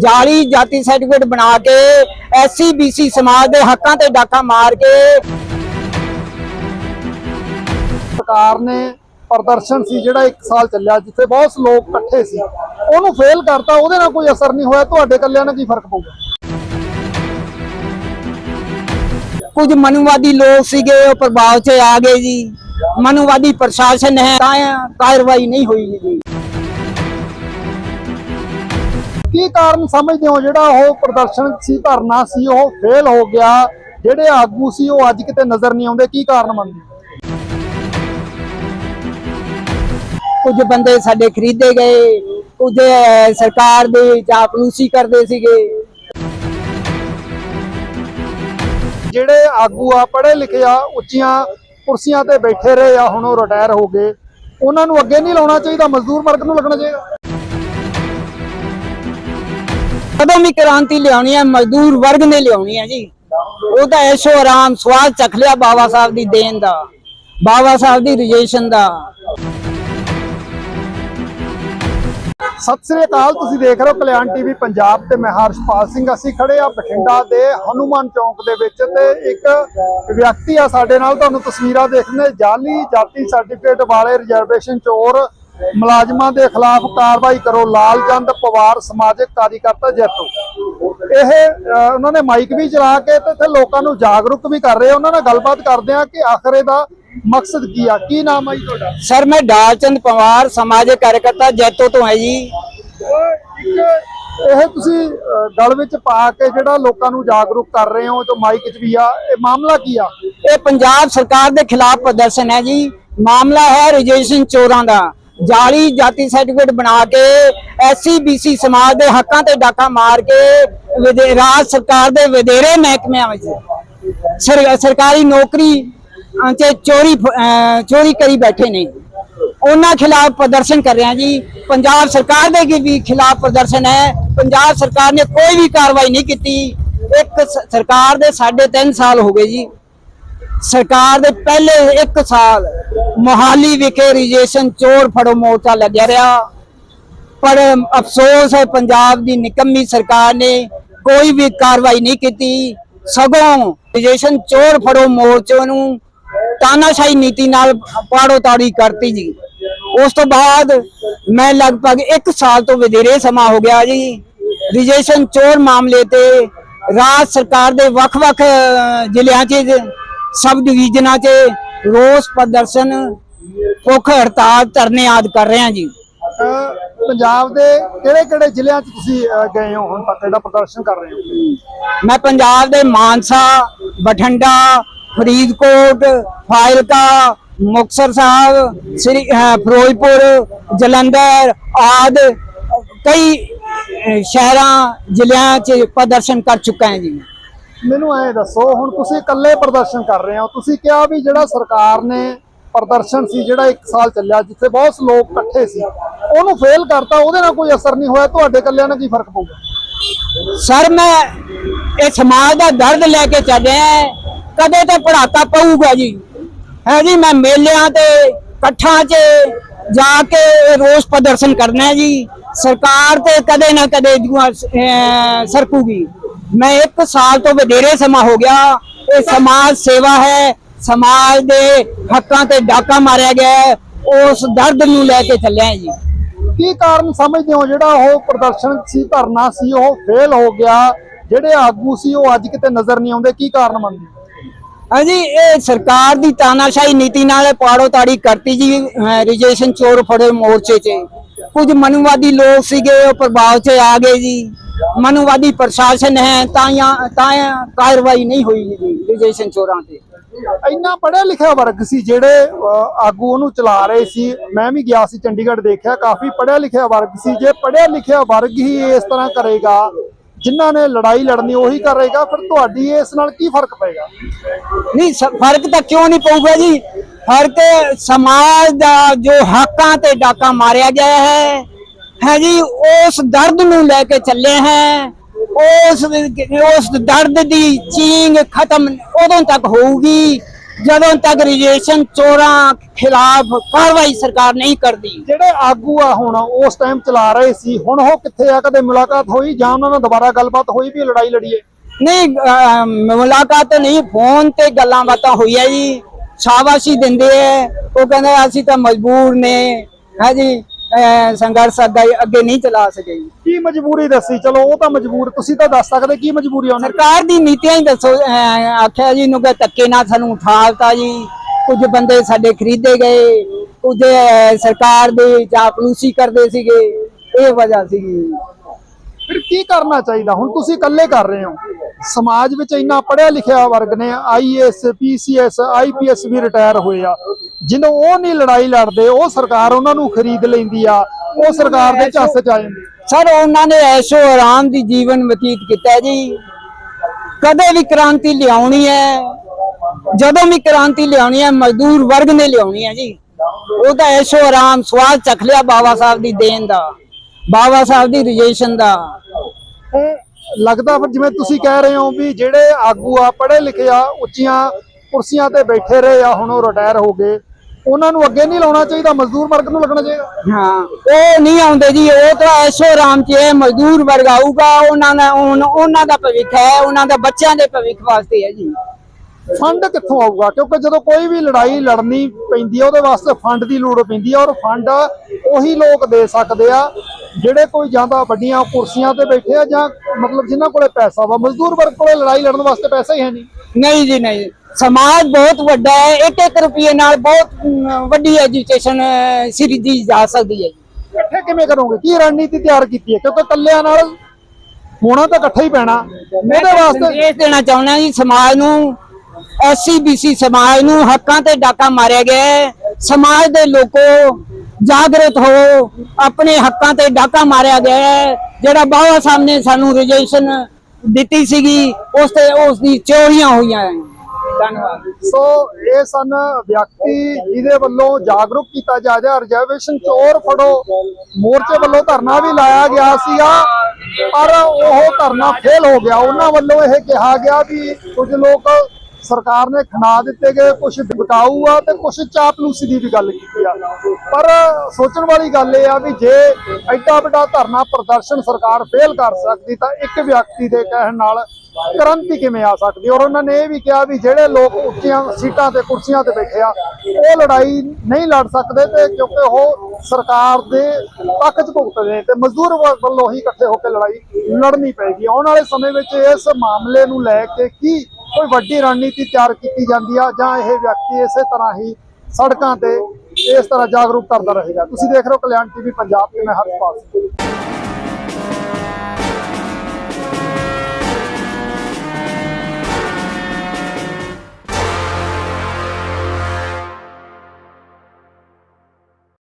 ਜਾਲੀ ਜਾਤੀ ਸਰਟੀਫਿਕੇਟ ਬਣਾ ਕੇ ਐਸਸੀ ਬੀਸੀ ਸਮਾਜ ਦੇ ਹੱਕਾਂ ਤੇ ਡਾਕਾ ਮਾਰ ਕੇ ਸਰਕਾਰ ਨੇ ਪ੍ਰਦਰਸ਼ਨ ਸੀ ਜਿਹੜਾ 1 ਸਾਲ ਚੱਲਿਆ ਜਿੱਥੇ ਬਹੁਤ ਲੋਕ ਇਕੱਠੇ ਸੀ। ਉਹਨੂੰ ਫੇਲ ਕਰਤਾ ਉਹਦੇ ਨਾਲ ਕੋਈ ਅਸਰ ਨਹੀਂ ਹੋਇਆ। ਤੁਹਾਡੇ ਕੱਲਿਆਂ ਨਾਲ ਕੀ ਫ਼ਰਕ ਪਊਗਾ? ਕੁਝ ਮਨੂਵਾਦੀ ਲੋਕ ਸੀਗੇ ਉਹ ਪ੍ਰਭਾਵ 'ਚ ਆ ਗਏ ਜੀ। ਮਨੂਵਾਦੀ ਪ੍ਰਸ਼ਾਸਨ ਹੈ ਤਾਂ ਕਾਰਵਾਈ ਨਹੀਂ ਹੋਈ ਜੀ। ਕੀ ਕਾਰਨ ਸਮਝਦੇ ਹੋ? ਜਿਹੜਾ ਉਹ ਪ੍ਰਦਰਸ਼ਨ ਸੀ ਧਰਨਾ ਸੀ ਉਹ ਫੇਲ ਹੋ ਗਿਆ। ਜਿਹੜੇ ਆਗੂ ਸੀ ਉਹ ਅੱਜ ਕਿਤੇ ਨਜ਼ਰ ਨਹੀਂ ਆਉਂਦੇ। ਕੀ ਕਾਰਨ ਮੰਨਦੇ? ਕੁਝ ਬੰਦੇ ਸਾਡੇ ਖਰੀਦੇ ਗਏ ਕੁਝ ਸਰਕਾਰ ਦੇ ਚਾਪਲੂਸੀ ਕਰਦੇ ਸੀਗੇ। ਜਿਹੜੇ ਆਗੂ ਆ ਪੜ੍ਹੇ ਲਿਖੇ ਆ ਉੱਚੀਆਂ ਕੁਰਸੀਆਂ ਤੇ ਬੈਠੇ ਰਹੇ ਆ ਹੁਣ ਉਹ ਰਿਟਾਇਰ ਹੋ ਗਏ। ਉਹਨਾਂ ਨੂੰ ਅੱਗੇ ਨਹੀਂ ਲਾਉਣਾ ਚਾਹੀਦਾ ਮਜ਼ਦੂਰ ਵਰਗ ਨੂੰ ਲੱਗਣਾ ਚਾਹੀਦਾ। ਕਦੋਂ ਵੀ ਕ੍ਰਾਂਤੀ ਲਿਆਉਣੀ ਹੈ ਮਜ਼ਦੂਰ ਵਰਗ ਨੇ ਲਿਆਉਣੀ ਹੈ ਜੀ। ਉਹ ਤਾਂ ਐਸ਼ੋ ਆਰਾਮ ਸਵਾਦ ਚੱਖ ਲਿਆ ਬਾਬਾ ਸਾਹਿਬ ਦੀ ਦੇਣ ਦਾ ਬਾਬਾ ਸਾਹਿਬ ਦੀ ਰਿਜੇਸ਼ਨ ਦਾ। ਸਤਿ ਸ੍ਰੀ ਅਕਾਲ, ਤੁਸੀਂ ਦੇਖ ਰਹੇ ਹੋ ਕਲਿਆਣ ਟੀਵੀ ਪੰਜਾਬ ਤੇ ਮੈਂ ਹਰਸ਼ਪਾਲ ਸਿੰਘ, ਅਸੀਂ ਖੜੇ ਆ ਬਠਿੰਡਾ ਦੇ ਹਨੂਮਾਨ ਚੌਂਕ ਦੇ ਵਿੱਚ ਤੇ ਇੱਕ ਵਿਅਕਤੀ ਆ ਸਾਡੇ ਨਾਲ, ਤੁਹਾਨੂੰ ਤਸਵੀਰਾਂ ਦੇਖਣੇ ਜਾਲੀ ਜਾਤੀ ਸਰਟੀਫਿਕੇਟ ਵਾਲੇ ਰਿਜ਼ਰਵੇਸ਼ਨ ਚੋਰ ਮੁਲਾਜ਼ਮਾਂ ਦੇ ਖਿਲਾਫ ਕਾਰਵਾਈ ਕਰੋ। ਲਾਲਚੰਦ ਪਵਾਰ ਸਮਾਜਿਕ ਕਾਰਜਕਰਤਾ ਜੈਤੋ। ਇਹ ਉਹਨਾਂ ਨੇ ਮਾਈਕ ਵੀ ਚਲਾ ਕੇ ਤੇ ਇੱਥੇ ਲੋਕਾਂ ਨੂੰ ਜਾਗਰੂਕ ਵੀ ਕਰ ਰਹੇ ਉਹਨਾਂ ਨਾਲ ਗੱਲਬਾਤ ਕਰਦੇ ਆ ਕਿ ਆਖਰ ਇਹਦਾ ਮਕਸਦ ਕੀ ਆ। ਕੀ ਨਾਮ ਜੀ ਤੁਹਾਡਾ? ਸਰ ਮੈਂ ਡਾਲਚੰਦ ਪਵਾਰ ਸਮਾਜਿਕ ਕਾਰਜਕਰਤਾ ਜੈਤੋ ਤੋਂ ਹੈ ਜੀ। ਇਹ ਤੁਸੀਂ ਗਲ ਵਿੱਚ ਪਾ ਕੇ ਜਿਹੜਾ ਲੋਕਾਂ ਨੂੰ ਜਾਗਰੂਕ ਕਰ ਰਹੇ ਹੋ ਜੋ ਮਾਈਕ 'ਚ ਵੀ ਆ ਇਹ ਮਾਮਲਾ ਕੀ ਆ? ਇਹ ਪੰਜਾਬ ਸਰਕਾਰ ਦੇ ਖਿਲਾਫ ਪ੍ਰਦਰਸ਼ਨ ਹੈ ਜੀ। ਮਾਮਲਾ ਹੈ ਰਜਿਸਟ੍ਰੇਸ਼ਨ ਚੋਰਾਂ ਦਾ। ਜਾਲੀ ਜਾਤੀ ਸਰਟੀਫਿਕੇਟ ਬਣਾ ਕੇ ਐਸਸੀ ਬੀਸੀ ਸਮਾਜ ਦੇ ਹੱਕਾਂ ਤੇ ਡਾਕਾ ਮਾਰ ਕੇ ਵਿਦੇ- ਰਾਜ ਸਰਕਾਰ ਦੇ ਵਧੇਰੇ ਮਹਿਕਮਿਆਂ ਵਿੱਚ। ਸਰ- ਸਰਕਾਰੀ ਨੌਕਰੀ ਅਹ, 'ਚ ਚੋਰੀ ਚੋਰੀ ਕਰੀ ਬੈਠੇ ਨੇ। ਉਹਨਾਂ ਖਿਲਾਫ ਪ੍ਰਦਰਸ਼ਨ ਕਰ ਰਹੇ ਹਾਂ ਜੀ। ਪੰਜਾਬ ਸਰਕਾਰ ਦੇ ਵੀ ਖਿਲਾਫ ਪ੍ਰਦਰਸ਼ਨ ਹੈ। ਪੰਜਾਬ ਸਰਕਾਰ ਨੇ ਕੋਈ ਵੀ ਕਾਰਵਾਈ ਨਹੀਂ ਕੀਤੀ। ਇੱਕ ਸਰਕਾਰ ਦੇ 3.5 ਸਾਲ ਹੋ ਗਏ ਜੀ। ਸਰਕਾਰ ਦੇ ਪਹਿਲੇ 1 ਸਾਲ ਮੋਹਾਲੀ ਵਿਖੇ ਰਿਜੇਸ਼ਨ ਚੋਰ ਫੜੋ ਮੋਰਚਾ ਲੱਗਿਆ ਰਿਹਾ। ਪਰ ਅਫਸੋਸ ਹੈ, ਪੰਜਾਬ ਦੀ ਨਿਕੰਮੀ ਸਰਕਾਰ ਨੇ ਕੋਈ ਵੀ ਕਾਰਵਾਈ ਨਹੀਂ ਕੀਤੀ। ਸਗੋਂ ਰਿਜੇਸ਼ਨ ਚੋਰ ਫੜੋ ਮੋਰਚੇ ਨੂੰ ਤਾਨਾਸ਼ਾਹੀ ਨੀਤੀ ਨਾਲ ਪਾੜੋ ਤਾੜੀ ਕਰਤੀ ਜੀ। ਉਸ ਤੋਂ ਬਾਅਦ ਮੈਂ ਲਗਭਗ 1 ਸਾਲ ਤੋਂ ਵਧੇਰੇ ਸਮਾਂ ਹੋ ਗਿਆ ਜੀ। ਰਿਜੇਸ਼ਨ ਚੋਰ ਮਾਮਲੇ ਤੇ ਰਾਜ ਸਰਕਾਰ ਦੇ ਵੱਖ-ਵੱਖ ਜ਼ਿਲ੍ਹਿਆਂ 'ਚ ਸਬ ਡਿਵੀਜ਼ਨਾਂ 'ਚ ਰੋਸ ਪ੍ਰਦਰਸ਼ਨ ਭੁੱਖ ਹੜਤਾਲ ਧਰਨੇ ਆਦਿ ਕਰ ਰਹੇ ਹਾਂ ਜੀ। ਪੰਜਾਬ ਦੇ ਕਿਹੜੇ ਕਿਹੜੇ ਜ਼ਿਲ੍ਹਿਆਂ 'ਚ ਤੁਸੀਂ ਗਏ ਹੋ ਹੁਣ ਤੱਕ ਜਿਹੜਾ ਪ੍ਰਦਰਸ਼ਨ ਕਰ ਰਹੇ ਹੋ? ਮੈਂ ਪੰਜਾਬ ਦੇ ਮਾਨਸਾ ਬਠਿੰਡਾ ਫਰੀਦਕੋਟ ਫਾਜ਼ਿਲਕਾ ਮੁਕਤਸਰ ਸਾਹਿਬ ਸ੍ਰੀ ਫਿਰੋਜ਼ਪੁਰ ਜਲੰਧਰ ਆਦ ਕਈ ਸ਼ਹਿਰਾਂ ਜ਼ਿਲ੍ਹਿਆਂ 'ਚ ਪ੍ਰਦਰਸ਼ਨ ਕਰ ਚੁੱਕਾ ਹਾਂ ਜੀ। ਮੈਨੂੰ ਐਂ ਦੱਸੋ, ਹੁਣ ਤੁਸੀਂ ਇਕੱਲੇ ਪ੍ਰਦਰਸ਼ਨ ਕਰ ਰਹੇ ਹੋ, ਤੁਸੀਂ ਕਿਹਾ ਵੀ ਜਿਹੜਾ ਸਰਕਾਰ ਨੇ ਪ੍ਰਦਰਸ਼ਨ ਸੀ, ਜਿਹੜਾ 1 ਸਾਲ ਚੱਲਿਆ, ਜਿੱਥੇ ਬਹੁਤ ਲੋਕ ਇਕੱਠੇ ਸੀ, ਉਹਨੂੰ ਫੇਲ ਕਰਤਾ, ਉਹਦੇ ਨਾਲ ਕੋਈ ਅਸਰ ਨਹੀਂ ਹੋਇਆ, ਤੁਹਾਡੇ ਇਕੱਲਿਆਂ ਨਾਲ ਕੀ ਫ਼ਰਕ ਪਊਗਾ? ਸਰ, ਮੈਂ ਇਹ ਸਮਾਜ ਦਾ ਦਰਦ ਲੈ ਕੇ ਚੱਲਿਆ ਕਦੇ ਤਾਂ ਪੜਾਕਾ ਪਊਗਾ ਜੀ। ਹੈ ਜੀ, ਮੈਂ ਮੇਲਿਆਂ ਤੇ, ਇਕੱਠਾਂ 'ਚ ਜਾ ਕੇ ਇਹ ਰੋਸ ਪ੍ਰਦਰਸ਼ਨ ਕਰਨਾ ਜੀ। ਸਰਕਾਰ ਤੇ ਕਦੇ ਨਾ ਕਦੇ ਜੂਆਂ ਸਰਕੂਗੀ। ਮੈਂ ਇੱਕ ਸਾਲ ਤੋਂ ਵਧੇਰੇ ਸਮਾਂ ਹੋ ਗਿਆ। ਇਹ ਸਮਾਜ ਸੇਵਾ ਹੈ। ਸਮਾਜ ਦੇ ਹੱਕਾਂ ਤੇ ਡਾਕਾ ਮਾਰਿਆ ਗਿਆ ਉਸ ਦਰਦ ਨੂੰ ਲੈ ਕੇ ਚੱਲਿਆ ਜੀ। ਕੀ ਕਾਰਨ ਸਮਝਦੇ ਹੋ ਜਿਹੜਾ ਉਹ ਪ੍ਰਦਰਸ਼ਨ ਸੀ ਧਰਨਾ ਸੀ ਉਹ ਫੇਲ ਹੋ ਗਿਆ? ਜਿਹੜੇ ਆਗੂ ਸੀ ਉਹ ਅੱਜ ਕਿਤੇ ਨਜ਼ਰ ਨਹੀਂ ਆਉਂਦੇ। ਕੀ ਕਾਰਨ ਮੰਨਦੇ ਹੋ? ਹਾਂਜੀ ਇਹ ਸਰਕਾਰ ਦੀ ਤਾਨਾਸ਼ਾਹੀ ਨੀਤੀ ਨਾਲ ਪਾੜੋ ਤਾੜੀ ਕਰਤੀ ਜੀ। ਰਿਜੇਸ਼ਨ ਚੋਰ ਫੜੇ ਮੋਰਚੇ 'ਚ। ਕੁਝ ਮਨੂਵਾਦੀ ਲੋਕ ਸੀਗੇ ਉਹ ਪ੍ਰਭਾਵ 'ਚ ਆ ਗਏ ਜੀ। ਮਨੂਵਾਦੀ ਪ੍ਰਸ਼ਾਸਨ ਹੈ ਤਾਂ ਤਾਂ ਕਾਰਵਾਈ ਨਹੀਂ ਹੋਈ ਜੀ ਰਿਜੇਸ਼ਨ ਚੋਰਾਂ ਤੇ। ਇੰਨਾ ਪੜ੍ਹਿਆ ਲਿਖਿਆ ਵਰਗ ਸੀ ਜਿਹੜੇ ਆਗੂ ਉਹਨੂੰ ਚਲਾ ਰਹੇ ਸੀ। ਮੈਂ ਵੀ ਗਿਆ ਸੀ ਚੰਡੀਗੜ੍ਹ ਦੇਖਿਆ ਕਾਫੀ ਪੜ੍ਹਿਆ ਲਿਖਿਆ ਵਰਗ ਸੀ। ਜੇ ਪੜ੍ਹਿਆ ਲਿਖਿਆ ਵਰਗ ਹੀ ਇਸ ਤਰ੍ਹਾਂ ਕਰੇਗਾ ਜਿਨ੍ਹਾਂ ਨੇ ਲੜਾਈ ਲੜਨੀ ਉਹੀ ਕਰੇਗਾ ਫਿਰ ਤੁਹਾਡੀ ਇਸ ਨਾਲ ਕੀ ਫ਼ਰਕ ਪਏਗਾ? ਨਹੀਂ ਫ਼ਰਕ ਤਾਂ ਕਿਉਂ ਨਹੀਂ ਪਊਗਾ ਜੀ? ਫ਼ਰਕ ਸਮਾਜ ਦਾ ਜੋ ਹੱਕਾਂ ਤੇ ਡਾਕਾ ਮਾਰਿਆ ਗਿਆ ਹੈ ਹੈ ਜੀ ਉਸ ਦਰਦ ਨੂੰ ਲੈ ਕੇ ਚੱਲੇ ਹੈ। ਉਸ ਉਸ ਦਰਦ ਦੀ ਚੀਂਗ ਖਤਮ ਉਦੋਂ ਤੱਕ ਹੋਊਗੀ ਜਦੋਂ ਤੱਕ ਰਜਿਸਟ੍ਰੇਸ਼ਨ ਚੋਰਾਂ ਖਿਲਾਫ ਕਾਰਵਾਈ ਸਰਕਾਰ ਨਹੀਂ ਕਰਦੀ। ਜਿਹੜੇ ਆਗੂ ਆ ਹੁਣ ਉਸ ਟਾਈਮ ਚਲਾ ਰਹੇ ਸੀ ਹੁਣ ਉਹ ਕਿੱਥੇ ਆ? ਕਦੇ ਮੁਲਾਕਾਤ ਹੋਈ ਜਾਂ ਉਹਨਾਂ ਨਾਲ ਦੁਬਾਰਾ ਗੱਲਬਾਤ ਹੋਈ ਵੀ ਲੜਾਈ ਲੜੀਏ ਨਹੀਂ ਮੁਲਾਕਾਤ ਨਹੀਂ ਫੋਨ ਤੇ ਗੱਲਾਂ ਬਾਤਾਂ ਹੋਈਆਂ ਜੀ। ਸ਼ਾਬਾਸ਼ੀ ਦਿੰਦੇ ਐ ਉਹ ਕਹਿੰਦੇ ਅਸੀਂ ਤਾਂ ਮਜਬੂਰ ਨੇ। ਹੈ ਜੀ। ਅਹ, ਸੰਘਰਸ਼ ਅੱਗੇ ਨਹੀਂ ਚਲਾ ਸਕੇ ਜੀ। ਕੀ ਮਜਬੂਰੀ ਦੱਸੀ? ਚਲੋ ਉਹ ਤਾਂ ਮਜਬੂਰ ਤੁਸੀਂ ਤਾਂ ਦੱਸ ਸਕਦੇ ਕੀ ਮਜਬੂਰੀ ਉਹਨਾਂ? ਸਰਕਾਰ ਦੀ ਨੀਤੀਆਂ ਹੀ ਦੱਸੋ ਆਖਿਆ ਜੀ ਨੂੰ ਕਿ ਧੱਕੇ ਨਾਲ ਸਾਨੂੰ ਉਠਾਲਤਾ ਜੀ। ਕੁਝ ਬੰਦੇ ਸਾਡੇ ਖਰੀਦੇ ਗਏ ਕੁਝ ਸਰਕਾਰ ਦੇ ਚਾਪਲੂਸੀ ਕਰਦੇ ਸੀਗੇ ਇਹ ਵਜ੍ਹਾ ਸੀਗੀ। ਫਿਰ ਕੀ ਕਰਨਾ ਚਾਹੀਦਾ? ਹੁਣ ਤੁਸੀਂ ਇਕੱਲੇ ਕਰ ਰਹੇ ਹੋ। ਸਮਾਜ ਵਿੱਚ ਇੰਨਾ ਪੜਿਆ ਲਿਖਿਆ ਵਰਗ ਨੇ ਆਈਏਐਸ ਪੀਸੀਐਸ ਆਈਪੀਐਸ ਵੀ ਰਿਟਾਇਰ ਹੋਏ ਆ। ਜਦੋਂ ਉਹ ਨਹੀਂ ਲੜਾਈ ਲੜਦੇ ਉਹ ਸਰਕਾਰ ਉਹਨਾਂ ਨੂੰ ਖਰੀਦ ਲੈਂਦੀ ਆ ਉਹ ਸਰਕਾਰ ਦੇ ਝੱਸ ਚ ਆ ਜਾਂਦੀ। ਸਰ ਉਹਨਾਂ ਨੇ ਐਸ਼ੋ ਆਰਾਮ ਦੀ ਜੀਵਨ ਬਤੀਤ ਕੀਤਾ ਜੀ। ਕਦੇ ਵੀ ਕ੍ਰਾਂਤੀ ਲਿਆਉਣੀ ਹੈ ਜਦੋਂ ਵੀ ਕ੍ਰਾਂਤੀ ਲਿਆਉਣੀ ਹੈ ਮਜ਼ਦੂਰ ਵਰਗ ਨੇ ਲਿਆਉਣੀ ਹੈ ਜੀ। ਉਹ ਤਾਂ ਐਸ਼ੋ ਆਰਾਮ ਸਵਾਦ ਚੱਖ ਲਿਆ ਬਾਬਾ ਸਾਹਿਬ ਦੀ ਦੇਣ ਦਾ ਬਾਬਾ ਸਾਹਿਬ ਦੀ ਰਿਜੇਸ਼ਨ ਦਾ। ਲੱਗਦਾ ਫਿਰ ਜਿਵੇਂ ਤੁਸੀਂ ਕਹਿ ਰਹੇ ਹੋ ਵੀ ਜਿਹੜੇ ਆਗੂ ਆ ਪੜ੍ਹੇ ਲਿਖੇ ਆ ਉੱਚੀਆਂ ਕੁਰਸੀਆਂ ਤੇ ਬੈਠੇ ਰਹੇ ਆ ਹੁਣ ਉਹ ਰਿਟਾਇਰ ਹੋ ਗਏ। ਉਹਨਾਂ ਨੂੰ ਅੱਗੇ ਨਹੀਂ ਲਾਉਣਾ ਚਾਹੀਦਾ ਮਜ਼ਦੂਰ ਵਰਗ ਨੂੰ ਲੱਗਣਾ ਚਾਹੀਦਾ। ਹਾਂ ਉਹ ਨਹੀਂ ਆਉਂਦੇ ਜੀ ਉਹ ਤਾਂ ਐਸ਼ੋ ਆਰਾਮ ਚ ਹੈ ਮਜ਼ਦੂਰ ਵਰਗ ਆਊਗਾ ਉਹਨਾਂ ਦਾ ਉਹਨਾਂ ਦਾ ਭਵਿੱਖ ਹੈ ਉਹਨਾਂ ਦਾ ਬੱਚਿਆਂ ਦੇ ਭਵਿੱਖ ਵਾਸਤੇ ਹੈ ਜੀ। ਫੰਡ ਕਿੱਥੋਂ ਆਊਗਾ? ਕਿਉਂਕਿ ਜਦੋਂ ਕੋਈ ਵੀ ਲੜਾਈ ਲੜਨੀ ਪੈਂਦੀ ਹੈ ਉਹਦੇ ਵਾਸਤੇ ਫੰਡ ਦੀ ਲੋੜ ਪੈਂਦੀ ਹੈ ਔਰ ਫੰਡ ਉਹੀ ਲੋਕ ਦੇ ਸਕਦੇ ਆ ਜਿਹੜੇ ਕੋਈ ਜਾਂਦਾ ਵੱਡੀਆਂ ਕੁਰਸੀਆਂ ਤੇ ਬੈਠੇ ਆ ਜਾਂ ਮਤਲਬ ਜਿਨ੍ਹਾਂ ਕੋਲੇ ਪੈਸਾ ਵਾ ਮਜ਼ਦੂਰ ਵਰਗ ਕੋਲੇ ਲੜਾਈ ਲੜਨ ਵਾਸਤੇ ਪੈਸਾ ਹੀ ਹੈ ਨਹੀਂ। ਨਹੀਂ ਜੀ ਨਹੀਂ। ਸਮਾਜ ਬਹੁਤ ਵੱਡਾ ਹੈ ਇੱਕ ਇੱਕ ਰੁਪਏ ਨਾਲ ਬਹੁਤ ਵੱਡੀ ਐਜੂਕੇਸ਼ਨ ਸਿਰੀ ਦੀ ਜਾ ਸਕਦੀ ਹੈ ਜੀ। ਇਕੱਠੇ ਕਿਵੇਂ ਕਰੋਗੇ? ਕੀ ਰਣਨੀਤੀ ਤਿਆਰ ਕੀਤੀ ਹੈ? ਕਿਉਂਕਿ ਇਕੱਲਿਆਂ ਨਾਲ ਹੋਣਾ ਤਾਂ ਇਕੱਠਾ ਹੀ ਪੈਣਾ। ਉਹਦੇ ਵਾਸਤੇ ਸੰਦੇਸ਼ ਦੇਣਾ ਚਾਹੁੰਦਾ ਜੀ ਸਮਾਜ ਨੂੰ ਐਸਸੀ ਬੀਸੀ ਸਮਾਜ ਨੂੰ ਹੱਕਾਂ ਤੇ ਡਾਕਾ ਮਾਰਿਆ ਗਿਆ ਹੈ। ਸਮਾਜ ਦੇ ਲੋਕੋ ਜਾਗਰਤ ਹੋ, ਆਪਣੇ ਹੱਕਾਂ ਤੇ ਡਾਕਾ ਮਾਰਿਆ ਗਿਆ ਹੈ। ਜਿਹੜਾ ਬਾਬਾ ਸਾਹਿਬ ਨੇ ਸਾਨੂੰ ਰਿਜੈਕਸ਼ਨ ਦਿੱਤੀ ਸੀਗੀ, ਉਸ ਤੇ ਉਸ ਦੀ ਚੋਰੀਆਂ ਹੋਈਆਂ ਹੈ। ਧੰਨਵਾਦ। ਸੋ ਇਹ ਸਨ ਵਿਅਕਤੀ ਜਿਹਦੇ ਵੱਲੋਂ ਜਾਗਰੂਕ ਕੀਤਾ ਜਾ ਰਿਹਾ। ਰਿਜ਼ਰਵੇਸ਼ਨ ਚੋਰ ਫੜੋ। ਮੋਰਚੇ ਵੱਲੋਂ ਧਰਨਾ ਵੀ ਲਾਇਆ ਗਿਆ ਸੀਗਾ, ਪਰ ਉਹ ਧਰਨਾ ਫੇਲ ਹੋ ਗਿਆ। ਉਹਨਾਂ ਵੱਲੋਂ ਇਹ ਕਿਹਾ ਗਿਆ ਵੀ ਕੁਝ ਲੋਕ ਸਰਕਾਰ ਨੇ ਖਣਾ ਦਿੱਤੇ ਗਏ ਕੁਝ ਬਿਕਾਊ ਆ ਤੇ ਕੁਝ ਚਾਪਲੂਸੀ ਦੀ ਵੀ ਗੱਲ ਕੀਤੀ ਆ। ਪਰ ਸੋਚਣ ਵਾਲੀ ਗੱਲ ਇਹ ਆ ਵੀ ਜੇ ਐਡਾ ਵੱਡਾ ਧਰਨਾ ਪ੍ਰਦਰਸ਼ਨ ਸਰਕਾਰ ਫੇਲ ਕਰ ਸਕਦੀ ਤਾਂ ਇੱਕ ਵਿਅਕਤੀ ਦੇ ਕਹਿਣ ਨਾਲ ਕ੍ਰਾਂਤੀ ਕਿਵੇਂ ਆ ਸਕਦੀ? ਔਰ ਉਹਨਾਂ ਨੇ ਇਹ ਵੀ ਕਿਹਾ ਵੀ ਜਿਹੜੇ ਲੋਕ ਉੱਚੀਆਂ ਸੀਟਾਂ ਤੇ ਕੁਰਸੀਆਂ ਤੇ ਬੈਠੇ ਆ, ਉਹ ਲੜਾਈ ਨਹੀਂ ਲੜ ਸਕਦੇ ਤੇ ਕਿਉਂਕਿ ਉਹ ਸਰਕਾਰ ਦੇ ਪੱਖ 'ਚ ਭੁਗਤਦੇ ਨੇ ਤੇ ਮਜ਼ਦੂਰ ਵ- ਵੱਲੋਂ ਹੀ ਇਕੱਠੇ ਹੋ ਕੇ ਲੜਾਈ ਲੜਨੀ ਪਏਗੀ। ਆਉਣ ਵਾਲੇ ਸਮੇਂ ਵਿੱਚ ਇਸ ਮਾਮਲੇ ਨੂੰ ਲੈ ਕੇ ਕੀ ਕੋਈ ਵੱਡੀ ਰਣਨੀਤੀ ਤਿਆਰ ਕੀਤੀ ਜਾਂਦੀ ਆ ਜਾਂ ਇਹ ਵਿਅਕਤੀ ਇਸੇ ਤਰ੍ਹਾਂ ਹੀ ਸੜਕਾਂ ਤੇ ਇਸ ਤਰ੍ਹਾਂ ਜਾਗਰੂਕ ਕਰਦਾ ਰਹੇਗਾ। ਤੁਸੀਂ ਦੇਖ ਰਹੇ ਹੋ ਕਲਿਆਣ ਟੀਵੀ ਪੰਜਾਬ ਤੇ ਮੈਂ ਹਰਪਾਲ ਸਿੰਘ।